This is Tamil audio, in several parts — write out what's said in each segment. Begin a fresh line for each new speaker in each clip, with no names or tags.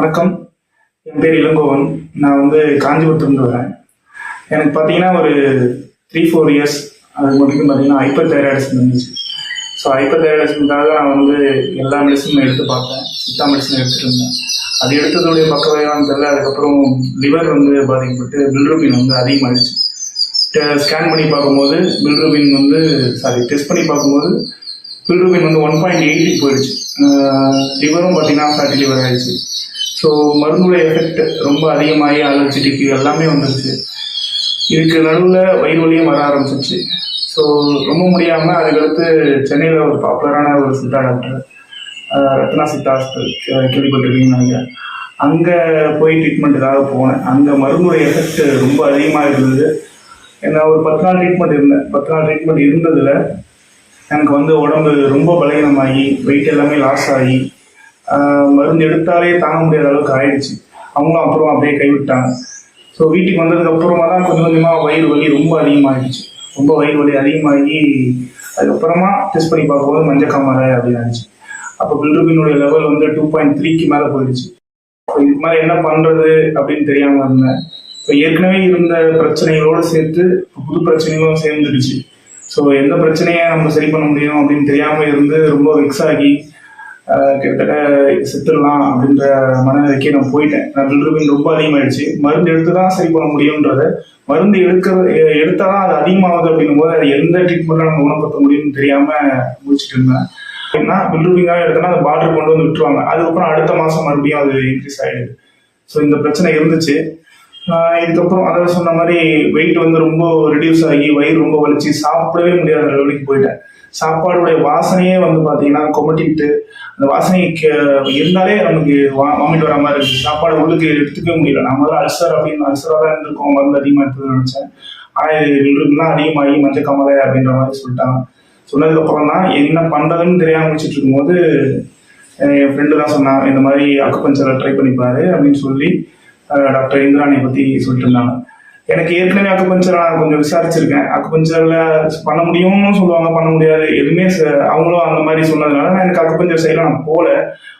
வணக்கம். என் பேர் இளங்கோவன். நான் வந்து காஞ்சிபுரத்துலேருந்து வரேன். எனக்கு பார்த்தீங்கன்னா ஒரு த்ரீ ஃபோர் இயர்ஸ் அது மட்டும் பார்த்தீங்கன்னா ஹைப்பர் தைராய்டிசம் இருந்துச்சு. ஸோ ஹைப்பர் தைராய்டிசம்காக நான் வந்து எல்லா மெடிசனும் எடுத்து பார்த்தேன். சித்தா மெடிசன் எடுத்துகிட்டு இருந்தேன். அது எடுத்ததுடைய பக்க விளைவான்னு தெரியல. அதுக்கப்புறம் லிவர் வந்து பாதிக்கப்பட்டு பில்ரூபின் வந்து அதிகமாகிடுச்சு ஸ்கேன் பண்ணி பார்க்கும்போது பில்ரூபின் வந்து சாரி டெஸ்ட் பண்ணி பார்க்கும்போது பில்ரூபின் வந்து ஒன் பாயிண்ட் எயிட்டுக்கு போயிடுச்சு. லிவரும் பார்த்தீங்கன்னா ஃபேட்டி லிவர் ஆயிடுச்சு. ஸோ மருந்துடைய எஃபெக்ட் ரொம்ப அதிகமாகி அலர்ஜிட்டிக்கு எல்லாமே வந்துருச்சு. இதுக்கு நடுவில் வயிறு வலியும் வர ஆரம்பிச்சிச்சு ஸோ ரொம்ப முடியாமல் அதுக்கடுத்து சென்னையில் ஒரு பாப்புலரான ஒரு சித்தா டாக்டர் ரத்னா சித்தா ஹாஸ்பிட்டல் கேள்விப்பட்டிருக்கீங்கன்னு நினைக்கிறேன். அங்கே போய் ட்ரீட்மெண்ட்டுக்காக போனேன். அங்கே மருந்துடைய எஃபெக்ட் ரொம்ப அதிகமாக இருந்தது. ஏன்னா ஒரு பத்து நாள் ட்ரீட்மெண்ட் இருந்தேன். பத்து நாள் ட்ரீட்மெண்ட் இருந்ததில் எனக்கு வந்து உடம்பு ரொம்ப பலகீனமாகி வெயிட் எல்லாமே லாஸ் ஆகி மருந்து எடுத்தாலே தாங்க முடியாத அளவுக்கு ஆயிடுச்சு. அவங்களும் அப்புறம் அப்படியே கைவிட்டாங்க. ஸோ வீட்டுக்கு வந்ததுக்கு அப்புறமா தான் கொஞ்சம் கொஞ்சமாக வயிறு வலி ரொம்ப அதிகமாகிடுச்சு ரொம்ப வயிறு வலி அதிகமாகி அதுக்கப்புறமா டெஸ்ட் பண்ணி பார்க்கும்போது மஞ்சக்காமரை அப்படின்னு ஆச்சு அப்போ பில்ரூபினுடைய லெவல் வந்து டூ பாயிண்ட் த்ரீக்கு மேலே போயிடுச்சு. ஸோ இதுக்கு மேலே என்ன பண்ணுறது அப்படின்னு தெரியாமல் இருந்தேன். இப்போ ஏற்கனவே இருந்த பிரச்சனைகளோடு சேர்த்து புது பிரச்சனைகளும் சேர்ந்துடுச்சு. ஸோ எந்த பிரச்சனையை நம்ம சரி பண்ண முடியும் அப்படின்னு தெரியாமல் இருந்து ரொம்ப விக்ஸ் ஆகி கிட்டத்தட்ட செத்துடலாம் அப்படின்ற மனநிலைக்கே நான் போயிட்டேன். நான் பில்ரூபின் ரொம்ப அதிகமாயிடுச்சு. மருந்து எடுத்து தான் சரி பண்ண முடியுன்றத மருந்து எடுக்கிறது எடுத்தால் தான் அது அதிகமாகுது அப்படின்னும் போது அது எந்த ட்ரீட்மெண்ட்ல நம்ம குணப்படுத்த முடியும்னு தெரியாமல் முடிச்சுட்டு இருந்தேன். ஏன்னா பில்ரூபிங்காக எடுத்தோன்னா அந்த பார்டர் கொண்டு வந்து விட்டுருவாங்க. அதுக்கப்புறம் அடுத்த மாதம் மறுபடியும் அது இன்க்ரீஸ் ஆகிடுது ஸோ இந்த பிரச்சனை இருந்துச்சு. இதுக்கப்புறம் அதாவது சொன்ன மாதிரி வெயிட் வந்து ரொம்ப ரெடியூஸ் ஆகி வயிறு ரொம்ப வலிச்சு சாப்பிடவே முடியாத லெவலுக்கு போயிட்டேன். சாப்பாடுடைய வாசனையே வந்து பார்த்தீங்கன்னா கொமட்டிட்டு அந்த வாசனை இருந்தாலே நமக்கு வாமிட் வர மாதிரி இருக்கு சாப்பாடு உள்ளுக்கு எடுத்துக்கவே முடியல. நான் முதல்ல அல்சர் அப்படின்னு அல்சராக தான் இருந்திருக்கோம். மருந்து அதிகமாக எடுத்து நினைச்சேன். ஆனால் அதிகமாகி மஞ்சள் கமலை அப்படின்ற மாதிரி சொல்லிட்டாங்க. சொன்னதுக்கு அப்புறம் தான் என்ன பண்றதுன்னு தெரியாம முடிச்சிட்டு இருக்கும்போது என் ஃப்ரெண்டு தான் சொன்னான் இந்த மாதிரி அக்குப்பஞ்சரை ட்ரை பண்ணிப்பாரு அப்படின்னு சொல்லி டாக்டர் இந்திராணியை பத்தி சொல்லிட்டு இருந்தாங்க. எனக்கு ஏற்கனவே அக்குபஞ்சர் நான் கொஞ்சம் விசாரிச்சிருக்கேன். அக்குபஞ்சர்ல பண்ண முடியும்னு சொல்லுவாங்க பண்ண முடியாது. எதுவுமே ச- அவங்களும் அந்த மாதிரி சொன்னதுனால நான் எனக்கு அக்குபஞ்சர் சைடில் நான் போல.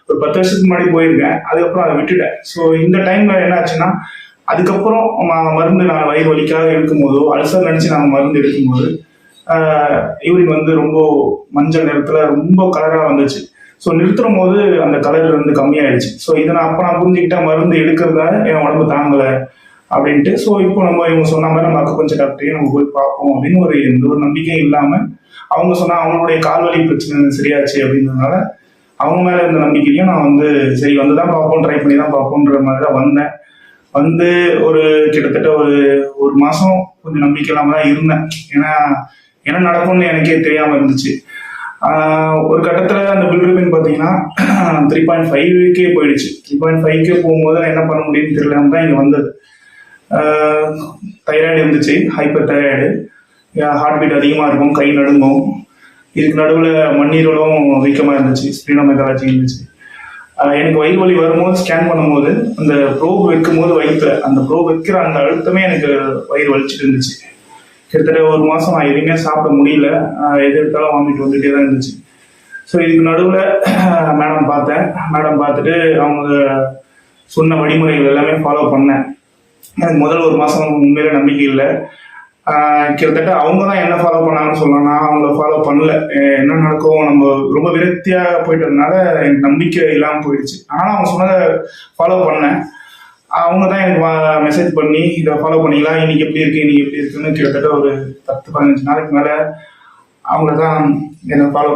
ஒரு பத்து வருஷத்துக்கு முன்னாடி போயிருக்கேன் அதுக்கப்புறம் அதை விட்டுட்டேன். ஸோ இந்த டைம்ல என்ன ஆச்சுன்னா அதுக்கப்புறம் மருந்து நான் வயிறு வலிக்காக இருக்கும்போதோ அல்சர் நினைச்சு நாங்கள் மருந்து எடுக்கும்போது யூரின் வந்து ரொம்ப மஞ்சள் நிறத்துல ரொம்ப கலராக வந்துச்சு. ஸோ நிறுத்தும் போது அந்த கலர் வந்து கம்மியாயிடுச்சு. ஸோ இதை நான் அப்போ நான் புரிஞ்சுக்கிட்டேன் மருந்து எடுக்கிறதால என் உடம்பு தாங்கலை. அப்படின்ட்டு ஸோ இப்போ நம்ம இவங்க சொன்ன மாதிரி நம்ம அக்குப்பஞ்சர் டாக்டரையும் நம்ம போய் பார்ப்போம் அப்படின்னு ஒரு எந்த ஒரு நம்பிக்கையும் இல்லாமல் அவங்க சொன்னா அவங்களுடைய கால்வலி பிரச்சனை சரியாச்சு அப்படின்றதுனால அவங்க மேல இருந்த நம்பிக்கையும் நான் வந்து சரி வந்து தான் பார்ப்போம் ட்ரை பண்ணி தான் பார்ப்போன்ற மாதிரி தான் வந்தேன். வந்து ஒரு கிட்டத்தட்ட ஒரு ஒரு மாசம் கொஞ்சம் நம்பிக்கை இல்லாம தான் இருந்தேன். ஏன்னா என்ன நடக்கும்னு எனக்கே தெரியாம இருந்துச்சு. ஒரு கட்டத்துல அந்த பில்ரூபின் பாத்தீங்கன்னா த்ரீ பாயிண்ட் ஃபைவ்க்கே போயிடுச்சு. த்ரீ பாயிண்ட் ஃபைவ்க்கே போகும்போது நான் என்ன பண்ண முடியும்னு தெரியலாம தான் இங்க வந்தது. தைராய்டு இருந்துச்சு ஹைப்பர் தைராய்டு ஹார்ட் பீட் அதிகமாக இருக்கும் கை நடுங்கும். இதுக்கு நடுவில் மண்ணீரலும் வீக்கமாக இருந்துச்சு ஸ்பிரினோமெகாலஜி இருந்துச்சு. எனக்கு வயிறு வலி வரும்போது ஸ்கேன் பண்ணும்போது அந்த ப்ரோப் வைக்கும்போது வயிற்றுல அந்த ப்ரோப் வைக்கிற அந்த அழுத்தமே எனக்கு வயிறு வலிச்சுட்டு இருந்துச்சு. கிட்டத்தட்ட ஒரு மாதம் நான் எதுவுமே சாப்பிட முடியல. எது எடுத்தாலும் வாமிட் வந்துட்டே தான் இருந்துச்சு. ஸோ இதுக்கு நடுவில் மேடம் பார்த்தேன். மேடம் பார்த்துட்டு அவங்க சொன்ன வழிமுறைகள் எல்லாமே ஃபாலோ பண்ணேன். எனக்கு முதல் ஒரு மாதம் உண்மையில நம்பிக்கை இல்லை. கிட்டத்தட்ட அவங்க தான் என்ன ஃபாலோ பண்ணாங்கன்னு சொல்லலாம். நான் அவங்கள ஃபாலோ பண்ணல. என்ன நடக்கும் நம்ம ரொம்ப விரக்தியாக போயிட்டதுனால எனக்கு நம்பிக்கை இல்லாமல் போயிடுச்சு. ஆனால் அவங்க சொன்னதை ஃபாலோ பண்ணேன். அவங்க தான் எனக்கு மெசேஜ் பண்ணி இதை ஃபாலோ பண்ணிக்கலாம் இன்னைக்கு எப்படி இருக்கு? இன்னைக்கு எப்படி இருக்குன்னு கிட்டத்தட்ட ஒரு பத்து பதினஞ்சு நாளைக்கு மேலே அவங்கள தான் என்னை ஃபாலோ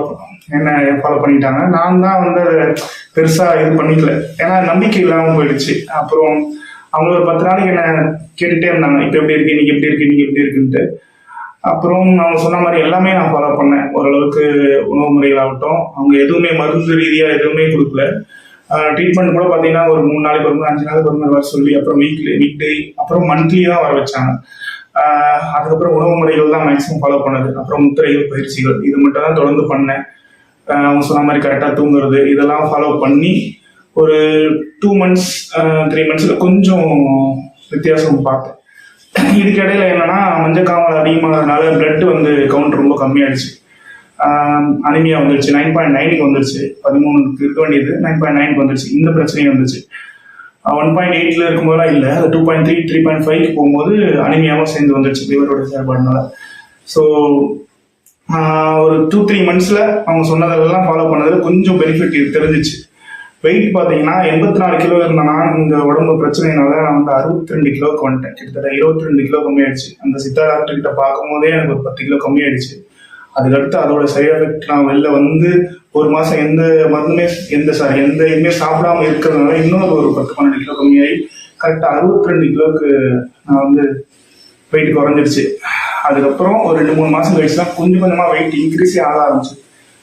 என்ன ஃபாலோ பண்ணிட்டாங்க. நான் தான் வந்து அதை பெருசாக இது பண்ணிக்கல. ஏன்னா நம்பிக்கை இல்லாமல் போயிடுச்சு. அப்புறம் அவங்க ஒரு பத்து நாளைக்கு என்ன கேட்டுகிட்டே இருந்தாங்க. இப்போ எப்படி இருக்கு? இன்னைக்கு எப்படி இருக்கு? இன்னைக்கு எப்படி இருக்குன்ட்டு. அப்புறம் அவங்க சொன்ன மாதிரி எல்லாமே நான் ஃபாலோ பண்ணேன். ஓரளவுக்கு உணவு முறைகளாகட்டும் அவங்க எதுவுமே மருந்து ரீதியாக எதுவுமே கொடுக்கல. ட்ரீட்மெண்ட் கூட பார்த்தீங்கன்னா ஒரு மூணு நாளைக்கு ஒரு அஞ்சு நாளைக்கு ஒரு வர சொல்லி அப்புறம் வீக்லி வீக் டே அப்புறம் மந்த்லி தான் வர வச்சாங்க. அதுக்கப்புறம் உணவு முறைகள் தான் மேக்ஸிமம் ஃபாலோ பண்ணது. அப்புறம் முத்திரைகள் பயிற்சிகள் இது மட்டும் தான் தொடர்ந்து பண்ணேன். அவங்க சொன்ன மாதிரி கரெக்டாக தூங்குறது இதெல்லாம் ஃபாலோ பண்ணி ஒரு டூ மந்த்ஸ் த்ரீ மந்த்ஸில் கொஞ்சம் வித்தியாசம் பார்த்தேன். இதுக்கு இடையில என்னன்னா மஞ்சக்காமல் அதிகமானதுனால பிளட் வந்து கவுண்ட் ரொம்ப கம்மியாயிடுச்சு. அனிமியா வந்துருச்சு. நைன் பாயிண்ட் நைனுக்கு வந்துருச்சு. பதிமூணுக்கு இருக்க வேண்டியது. நைன் பாயிண்ட் நைனுக்கு வந்துருச்சு. இந்த பிரச்சனையும் வந்துச்சு ஒன் பாயிண்ட் எயிட்ல இருக்கும்போதெல்லாம் இல்லை. அது two point three three point five போகும்போது அனிமியாவும் சேர்ந்து வந்துருச்சு. லிவரோட செயல்பாடுனால. ஸோ ஒரு டூ த்ரீ மந்த்ஸில் அவங்க சொன்னதெல்லாம் ஃபாலோ பண்ணதில் கொஞ்சம் பெனிஃபிட் தெரிஞ்சிச்சு. வெயிட் பார்த்தீங்கன்னா எண்பத்தி நாலு கிலோ இருந்தேன்னா இந்த உடம்பு பிரச்சனைனால நான் வந்து அறுபத்தி ரெண்டு கிலோக்கு வந்துட்டேன் கிட்டத்தட்ட இருபத்தி ரெண்டு கிலோ கம்மியாயிடுச்சு. அந்த சித்தா டாக்டர் கிட்ட பார்க்கும்போதே எனக்கு ஒரு பத்து கிலோ கம்மியாயிடுச்சு. அதுக்கடுத்து அதோட சைட் எஃபெக்ட் நான் வெளில வந்து ஒரு மாசம் எந்த மருந்துமே எந்த சாரி எந்த இதுவுமே சாப்பிடாம இருக்கிறதுனால இன்னொரு ஒரு பத்து பன்னெண்டு கிலோ கம்மியாகி கரெக்டாக அறுபத்தி ரெண்டு கிலோவுக்கு நான் வந்து வெயிட் குறைஞ்சிருச்சு அதுக்கப்புறம் ஒரு ரெண்டு மூணு மாசம் கழிச்சு தான் கொஞ்சம் கொஞ்சமா வெயிட் இன்க்ரீஸே ஆக ஆரம்பிச்சு.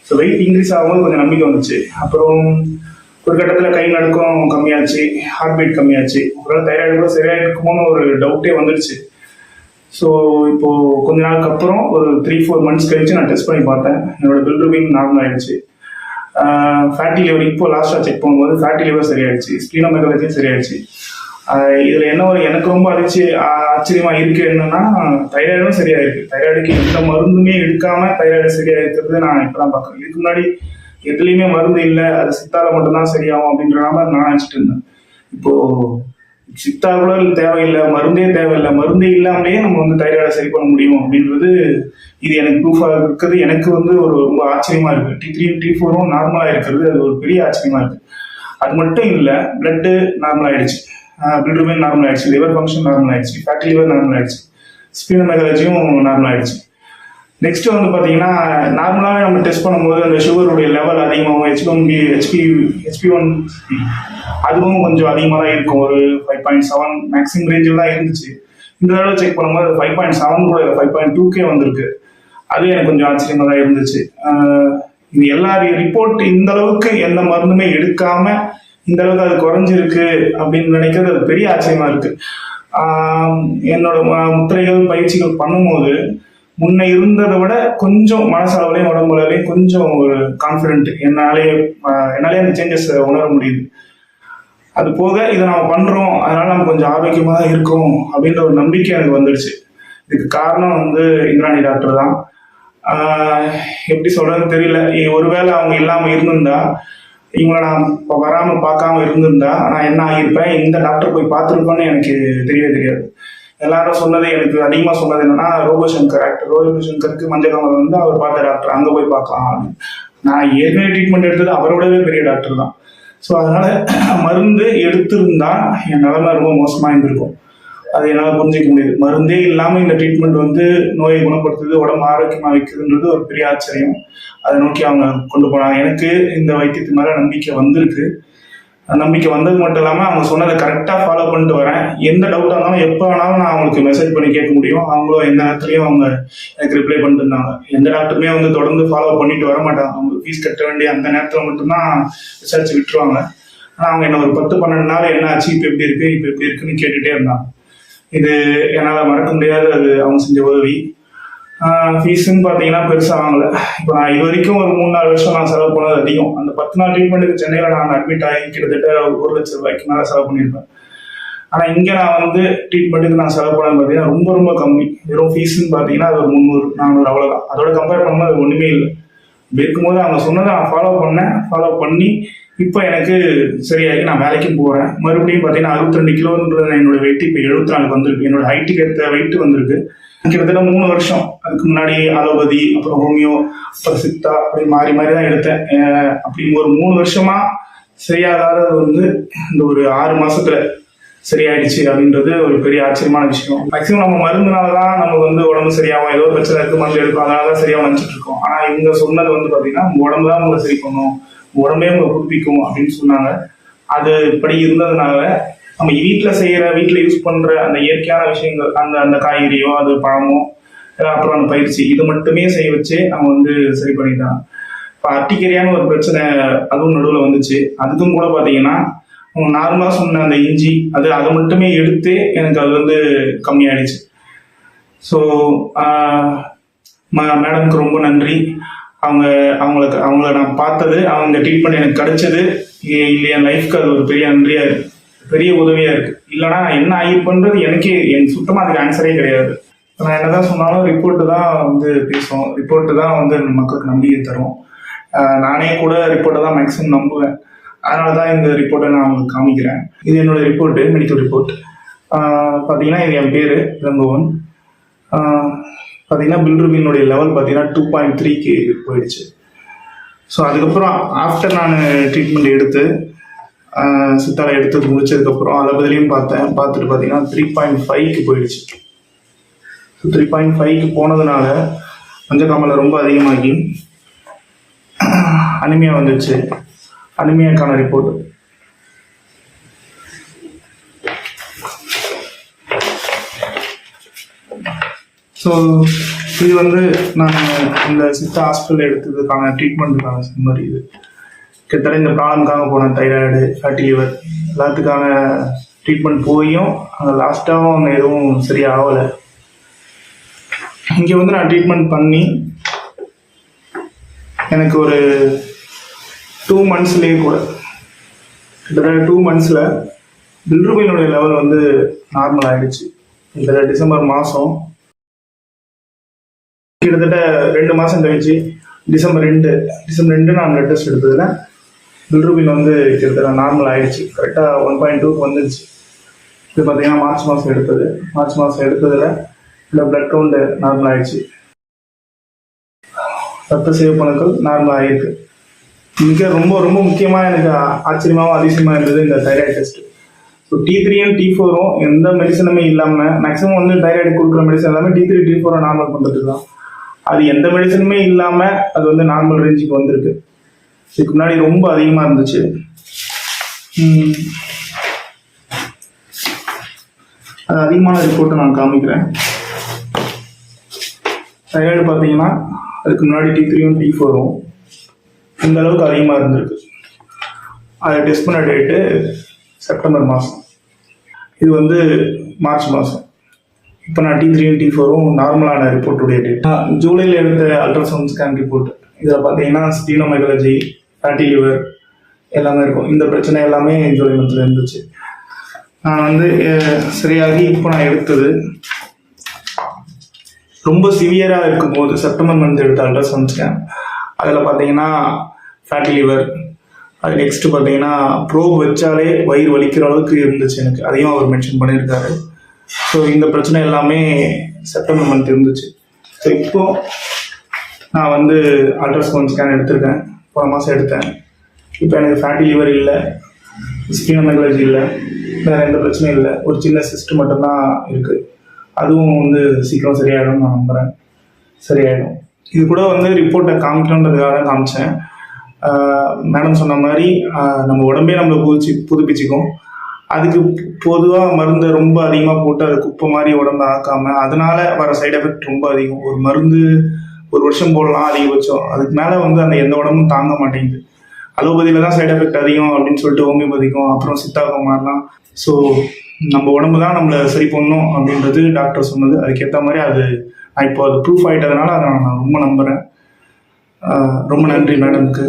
ஸோ வெயிட் இன்க்ரீஸ் ஆகும்போது கொஞ்சம் நம்பிக்கை வந்துச்சு. அப்புறம் ஒரு கட்டத்தில் கை நடுக்கம் கம்மியாச்சு ஹார்ட் பீட் கம்மியாச்சு. ஒரு தைராய்டு கூட சரியாக இருக்குமோன்னு ஒரு டவுட்டே வந்துடுச்சு ஸோ இப்போ கொஞ்ச நாளுக்கு அப்புறம் ஒரு த்ரீ ஃபோர் மந்த்ஸ் கழிச்சு நான் டெஸ்ட் பண்ணி பார்த்தேன். என்னோட பில்ரூபின் நார்மல் ஆயிடுச்சு. ஃபேட்டி லிவர் இப்போ லாஸ்ட்டாக செக் பண்ணும்போது ஃபேட்டி லிவர் சரியாயிடுச்சு ஸ்பீனோமெகாலஜியும் சரியாயிடுச்சு. இதில் என்ன ஒரு எனக்கு ரொம்ப அதிர்ச்சி ஆச்சரியமாக ஆச்சரியமா இருக்கு என்னன்னா தைராய்டும் சரியாயிருக்கு. தைராய்டுக்கு எந்த மருந்துமே எடுக்காமல் தைராய்டு சரியாயிருக்கிறது நான் இப்போ தான் பார்க்குறேன். இதுக்கு முன்னாடி எதுலையுமே மருந்து இல்லை அது சித்தால மட்டும்தான் சரியாகும் அப்படின்றனால நான் நினைச்சிட்டு இருந்தேன். இப்போ சித்தா கூட தேவையில்லை மருந்தே தேவையில்லை. மருந்தே இல்லாமலேயே நம்ம வந்து தைராய்டை சரி பண்ண முடியும் அப்படின்றது இது எனக்கு ப்ரூஃபாக இருக்கிறது எனக்கு வந்து ஒரு ரொம்ப ஆச்சரியமா இருக்கு. டி த்ரீ டி ஃபோரும் நார்மலாக இருக்கிறது. அது ஒரு பெரிய ஆச்சரியமா இருக்கு. அது மட்டும் இல்லை பிளட்டு நார்மல் ஆயிடுச்சு. பில்ரூபின் நார்மல் ஆயிடுச்சு. லிவர் ஃபங்க்ஷன் நார்மல் ஆயிடுச்சு. ஃபேட்டி லிவர் நார்மல் ஆயிடுச்சு. ஸ்பீனமெகாலஜியும் நார்மல் ஆயிடுச்சு. நெக்ஸ்ட் வந்து பார்த்தீங்கன்னா நார்மலாகவே நம்ம டெஸ்ட் பண்ணும்போது அந்த சுகருடைய லெவல் அதிகமாகும் HB one B HB HB one அதுவும் கொஞ்சம் அதிகமாக தான் இருக்கும். ஒரு ஃபைவ் பாயிண்ட் செவன் மேக்ஸிமம் ரேஞ்சில் தான் இருந்துச்சு. இந்த தடவை செக் பண்ணும்போது ஃபைவ் பாயிண்ட் செவன் கூட இல்லை ஃபைவ் பாயிண்ட் டூ கே வந்திருக்கு. அது எனக்கு கொஞ்சம் ஆச்சரியமாக தான் இருந்துச்சு இது எல்லா ரிப்போர்ட் இந்த அளவுக்கு எந்த மருந்துமே எடுக்காம இந்த அளவுக்கு அது குறைஞ்சிருக்கு அப்படின்னு நினைக்கிறது அது பெரிய ஆச்சரியமா இருக்கு. என்னோட ம- முத்திரைகள் பயிற்சிகள் பண்ணும்போது முன்ன இருந்ததை விட கொஞ்சம் மனசளவுலையும் உடம்புலையும் கொஞ்சம் ஒரு கான்ஃபிடென்ட் என்னாலேயே என்னாலேயே அந்த சேஞ்சஸ் உணர முடியுது. அது போக இதை நம்ம பண்றோம் அதனால நம்ம கொஞ்சம் ஆரோக்கியமா தான் இருக்கோம் அப்படின்ற ஒரு நம்பிக்கை எனக்கு வந்துடுச்சு. இதுக்கு காரணம் வந்து இந்திராணி டாக்டர் தான். எப்படி சொல்றதுன்னு தெரியல. ஒருவேளை அவங்க இல்லாம இருந்திருந்தா இவங்கள நான் இப்போ வராம பார்க்காம இருந்திருந்தா நான் என்ன ஆகியிருப்பேன் இந்த டாக்டர் போய் பார்த்துருப்பேன்னு எனக்கு தெரியவே தெரியாது. எல்லாரும் சொன்னது எனக்கு அதிகமா சொன்னது என்னன்னா ரோபோசங்கர் ஆக்டர் ரோபோசங்கருக்கு மஞ்சள் வந்து அவர் பார்த்த டாக்டர் அங்க போய் பார்க்கலாம் அப்படின்னு. நான் ஏற்கனவே ட்ரீட்மெண்ட் எடுத்தது அவரோடவே பெரிய டாக்டர் தான். ஸோ அதனால மருந்து எடுத்திருந்தா என் நிலைமை ரொம்ப மோசமா இருந்திருக்கும். அது என்னால் புரிஞ்சிக்க முடியுது. மருந்தே இல்லாமல் இந்த ட்ரீட்மெண்ட் வந்து நோயை குணப்படுத்துது உடம்பு ஆரோக்கியமாக வைக்குதுன்றது ஒரு பெரிய ஆச்சரியம். அதை நோக்கி அவங்க கொண்டு போனாங்க. எனக்கு இந்த வைத்தியத்து மேலே நம்பிக்கை வந்திருக்கு. நம்பிக்கை வந்தது மட்டும் இல்லாமல் அவங்க சொன்னதை கரெக்டாக ஃபாலோ பண்ணிட்டு வரேன். எந்த டவுட்டாக இருந்தாலும் எப்போ வேணாலும் நான் அவங்களுக்கு மெசேஜ் பண்ணி கேட்க முடியும். அவங்களும் எந்த நேரத்துலையும் அவங்க எனக்கு ரிப்ளை பண்ணிட்டு இருந்தாங்க. எந்த டாக்டருமே வந்து தொடர்ந்து ஃபாலோ பண்ணிட்டு வர மாட்டாங்க. அவங்களுக்கு ஃபீஸ் கட்ட வேண்டிய அந்த நேரத்தில் மட்டும்தான் விசாரிச்சு விட்டுருவாங்க. ஆனால் அவங்க என்ன ஒரு பத்து பன்னெண்டு நாள் என்ன ஆச்சு இப்போ எப்படி இருக்கு இப்போ எப்படி இருக்குன்னு கேட்டுகிட்டே இருந்தாங்க. இது என்னால் மறக்க முடியாது. அது அவங்க செஞ்ச உதவி. ஃபீஸுன்னு பார்த்தீங்கன்னா பெருசாக வாங்கல. இப்போ நான் இது வரைக்கும் ஒரு மூணு நாலு வருஷம் நான் செலவு பண்ணது அதிகம். அந்த பத்து நாள் ட்ரீட்மெண்ட்டுக்கு சென்னையில் நான் அட்மிட் ஆகி கிட்டத்தட்ட ஒரு லட்சம் ரூபாய்க்கு மேலே செலவு பண்ணியிருப்பேன். ஆனால் இங்கே நான் வந்து ட்ரீட்மெண்ட்டுக்கு நான் செலவு பண்ணது பார்த்தீங்கன்னா ரொம்ப ரொம்ப கம்மி. வெறும் ஃபீஸுன்னு பார்த்தீங்கன்னா அது ஒரு முந்நூறு நானூறு அவ்வளோதான் அதோட கம்பேர் பண்ணும்போது அது ஒன்றுமே இல்லை. இப்படி இருக்கும்போது அவங்க சொன்னதை நான் ஃபாலோ பண்ணேன். ஃபாலோ பண்ணி இப்போ எனக்கு சரியாகி நான் வேலைக்கும் போகிறேன் மறுபடியும் பார்த்தீங்கன்னா அறுபத்தி ரெண்டு கிலோன்றது என்னோட வெயிட் இப்போ எழுபத்தி நாலுக்கு வந்திருக்கு. என்னோட ஹைட்டுக்கு ஏற்ற வெயிட் வந்திருக்கு. கிட்டத்தட்ட மூணு வருஷம். அதுக்கு முன்னாடி அலோபதி அப்புறம் ஹோமியோ அப்புறம் சித்தா அப்படி மாறி மாறி தான் எடுத்தேன். அஹ் அப்படி ஒரு மூணு வருஷமா சரியாகாதது வந்து இந்த ஒரு ஆறு மாசத்துல சரியாயிடுச்சு அப்படின்றது ஒரு பெரிய ஆச்சரியமான விஷயம். மேக்சிமம் நம்ம மருந்துனால தான் நம்ம வந்து உடம்பு சரியாகும். ஏதோ பிரச்சனை இருக்கு மருந்து எடுக்கும். அதனால தான் சரியாக நினச்சிட்டு இருக்கோம். ஆனா இவங்க சொன்னது வந்து பாத்தீங்கன்னா உங்க உடம்பு தான் உங்களை சரி பண்ணும். உடம்பே உங்களை புதுப்பிக்கும் அப்படின்னு சொன்னாங்க. அது இப்படி இருந்ததுனால நம்ம வீட்டில் செய்யற வீட்டில் யூஸ் பண்ற அந்த இயற்கையான விஷயங்கள் அந்த அந்த காய்கறியோ அது பழமோ அப்புறம் அந்த பயிற்சி இது மட்டுமே செய்ய வச்சு அவங்க வந்து சரி பண்ணிட்டாங்க இப்போ அட்டிக்கரியான ஒரு பிரச்சனை அதுவும் நடுவில் வந்துச்சு. அதுக்கும் கூட பார்த்தீங்கன்னா நார்மலாக சொன்ன அந்த இஞ்சி அது அதை மட்டுமே எடுத்து எனக்கு அது வந்து கம்மியாயிடுச்சு. ஸோ மேடம்க்கு ரொம்ப நன்றி. அவங்க அவங்களுக்கு அவங்கள நான் பார்த்தது அவங்க ட்ரீட்மெண்ட் எனக்கு கிடைச்சது. இ- இல்லை என் லைஃப்க்கு அது ஒரு பெரிய நன்றியாக இருக்கு. பெரிய உதவியா இருக்கு. இல்லைன்னா என்ன ஆகிருப்பேன்றது எனக்கே எனக்கு சுத்தமாக அதுக்கு ஆன்சரே கிடையாது. நான் என்னதான் சொன்னாலும் ரிப்போர்ட்டு தான் வந்து பேசுவோம். ரிப்போர்ட்டு தான் வந்து மக்களுக்கு நம்பிக்கை தரும். நானே கூட ரிப்போர்ட்டை தான் மேக்ஸிமம் நம்புவேன். அதனால தான் இந்த ரிப்போர்ட்டை நான் உங்களுக்கு காமிக்கிறேன். இது என்னோட ரிப்போர்ட்டு மெடிக்கல் ரிப்போர்ட் பார்த்தீங்கன்னா இது என் பேர் இளங்கோவன் பார்த்தீங்கன்னா பில்ருபினுடைய லெவல் பார்த்தீங்கன்னா டூ பாயிண்ட் த்ரீக்கு போயிடுச்சு. ஸோ அதுக்கப்புறம் ஆஃப்டர் நான் ட்ரீட்மெண்ட் எடுத்து சித்தாரை எடுத்து முடிச்சதுக்கப்புறம் அலபதிலையும் பார்த்தேன். பார்த்துட்டு பார்த்தீங்கன்னா த்ரீ பாயிண்ட் ஃபைவ்க்கு போயிடுச்சு. ஸோ த்ரீ பாயிண்ட் ஃபைவ்க்கு போனதுனால மஞ்சக்காமலை ரொம்ப அதிகமாகி அனிமியா வந்துச்சு. அனிமியாக்கான ரிப்போர்ட் ஸோ இது வந்து நான் இந்த சித்தா ஹாஸ்பிட்டல் எடுத்ததுக்கான ட்ரீட்மெண்ட்டுக்கான மாதிரி இது. கிட்டத்தட்ட இந்த ப்ராப்ளம்காக போனேன் தைராய்டு ஃபேட்டி லிவர் எல்லாத்துக்கான ட்ரீட்மெண்ட் போயும். அங்கே லாஸ்ட்டாகவும் அங்கே எதுவும் சரியாக ஆகலை இங்கே வந்து நான் ட்ரீட்மெண்ட் பண்ணி எனக்கு ஒரு டூ மந்த்ஸ்லேயே கூட கிட்டத்தட்ட டூ மந்த்ஸில் பில்ருபினுடைய லெவல் வந்து நார்மல் ஆகிடுச்சு கிட்டத்தட்ட டிசம்பர் மாதம் கிட்டத்தட்ட ரெண்டு மாதம் கழிச்சு டிசம்பர் ரெண்டு டிசம்பர் ரெண்டு நான் பிளட் டெஸ்ட் எடுத்ததில் பில்ருபின் வந்து கிட்டத்தட்ட நார்மல் ஆயிடுச்சு. கரெக்டாக ஒன் பாயிண்ட் டூக்கு வந்துருச்சு. இது பார்த்தீங்கன்னா மார்ச் மாதம் எடுத்தது. மார்ச் மாதம் எடுத்ததில் இந்த பிளட் கவுண்ட் நார்மல் ஆயிடுச்சு. ரத்த சிவப்பணுக்கள் நார்மல் ஆகிருக்கு மிக ரொம்ப ரொம்ப முக்கியமாக எனக்கு ஆச்சரியமாகவும் ஆச்சரியமாவும் அதிசயமாக இருந்தது இந்த தைராய்டு டெஸ்ட் ஸோ டி த்ரீயும் டி ஃபோரும் எந்த மெடிசனுமே இல்லாமல் மேக்ஸிமம் வந்து தைராய்டு கொடுக்குற மெடிசன் எல்லாமே டி த்ரீ டி ஃபோரை நார்மல் பண்ணுறதுக்கு தான். அது எந்த மெடிசனுமே இல்லாமல் அது வந்து நார்மல் ரேஞ்சுக்கு வந்திருக்கு. இதுக்கு முன்னாடி ரொம்ப அதிகமாக இருந்துச்சு. அது அதிகமான ரிப்போர்ட்டை நான் காமிக்கிறேன். தைராய்டு பார்த்தீங்கன்னா அதுக்கு முன்னாடி டி த்ரீயும் டி ஃபோரும் இந்த அளவுக்கு அதிகமாக இருந்திருக்கு. அதை டெஸ்ட் பண்ண டேட்டு செப்டம்பர் மாதம் இது வந்து மார்ச் மாதம் இப்போ நான் டி த்ரீயும் டி ஃபோரும் நார்மலான ரிப்போர்ட்டுடைய டேட் ஜூலையில் எடுத்த அல்ட்ராசவுண்ட் ஸ்கேன் ரிப்போர்ட் இதில் பார்த்தீங்கன்னா ஸ்பீனோமைகாலஜி ஃபேட்டி லிவர் எல்லாமே இருக்கும். இந்த பிரச்சனை எல்லாமே ஜூலை இருந்துச்சு. நான் வந்து சரியாகி இப்போ நான் எடுத்தது ரொம்ப சிவியராக இருக்கும்போது செப்டம்பர் மந்த் எடுத்த அல்ட்ராசவுண்ட் ஸ்கேன் அதில் பார்த்தீங்கன்னா ஃபேட்டி லிவர் அது நெக்ஸ்ட் பார்த்தீங்கன்னா ப்ரோப் வச்சாலே வயிறு வலிக்கிற அளவுக்கு இருந்துச்சு எனக்கு. அதையும் அவர் மென்ஷன் பண்ணியிருக்காரு. ஸோ இந்த பிரச்சனை எல்லாமே செப்டம்பர் மந்த் இருந்துச்சு. ஸோ இப்போ நான் வந்து அல்ட்ராசவுண்ட் ஸ்கேன் எடுத்திருக்கேன். போன மாதம் எடுத்தேன். இப்போ எனக்கு ஃபேட்டி லிவர் இல்லை ஸ்பீனோமெகலஜி இல்லை வேறு எந்த பிரச்சனையும் இல்லை. ஒரு சின்ன சிஸ்ட் மட்டும்தான் இருக்குது அதுவும் வந்து சீக்கிரம் சரியாயிடும்னு நான் நம்புகிறேன் சரியாயிடும். இது கூட வந்து ரிப்போர்ட்டை காமிக்கணுன்றதுக்காக தான் காமிச்சேன். மேடம் சொன்ன மாதிரி நம்ம உடம்பே நம்மளை புதுச்சி புதுப்பிச்சுக்கும். அதுக்கு பொதுவாக மருந்தை ரொம்ப அதிகமாக போட்டு அது குப்பை மாதிரி உடம்ப ஆக்காமல் அதனால் வர சைடு எஃபெக்ட் ரொம்ப அதிகம். ஒரு மருந்து ஒரு வருஷம் போடலாம் அதிகபட்சம். அதுக்கு மேலே வந்து அந்த எந்த உடம்பும் தாங்க மாட்டேங்குது. அலோபதியில தான் சைடு எஃபெக்ட் அதிகம் அப்படின்னு சொல்லிட்டு ஹோமியோபதிக்கும் அப்புறம் சித்தாக்கும் மாறலாம் ஸோ நம்ம உடம்பு தான் நம்மளை சரி பண்ணணும் அப்படின்றது டாக்டர் சொன்னது. அதுக்கேற்ற மாதிரி அது நான் இப்போ அது ப்ரூஃப் ஆகிட்டதுனால அதை நான் ரொம்ப நம்புகிறேன் ரொம்ப நன்றி மேடம்க்கு.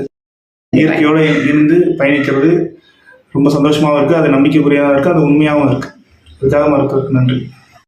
இயற்கையோடு இருந்து பயணிக்கிறது ரொம்ப சந்தோஷமாகவும் இருக்குது அது நம்பிக்கைக்குரியதாக இருக்குது அது உண்மையாகவும் இருக்குது அதுக்காக மறுக்கிறதுக்கு நன்றி.